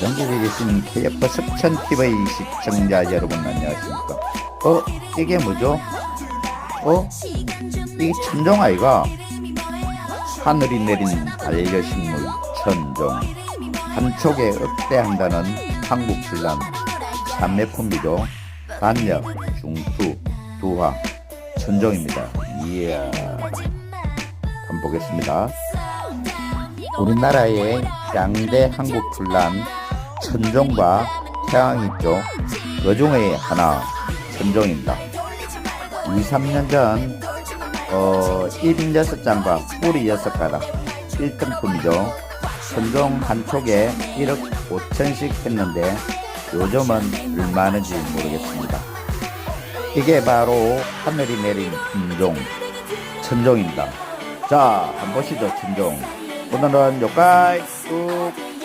전국에 계신 KF 석천 TV 시청자 여러분 안녕하십니까? 어 이게 뭐죠? 어 이게 천종 아이가 하늘이 내린 반려식물 천종 한촉에 억대한다는 한국 신랑 삼매품이죠. 단역, 중투, 두화, 천종입니다. 이야 한번 보겠습니다. 우리나라의 양대 한국 풀란 천종과 태양이 있죠. 그 중에 하나 천종입니다. 2, 3년 전 어, 1인 6장과 뿌리 6가락 1등품이죠. 천종 한 촉에 1억 5천씩 했는데 요즘은 얼마는지 모르겠습니다. 이게 바로 하늘이 내린 품종 천종입니다. 자, 한번 보시죠, 천종. 오늘은 여기까지 쭉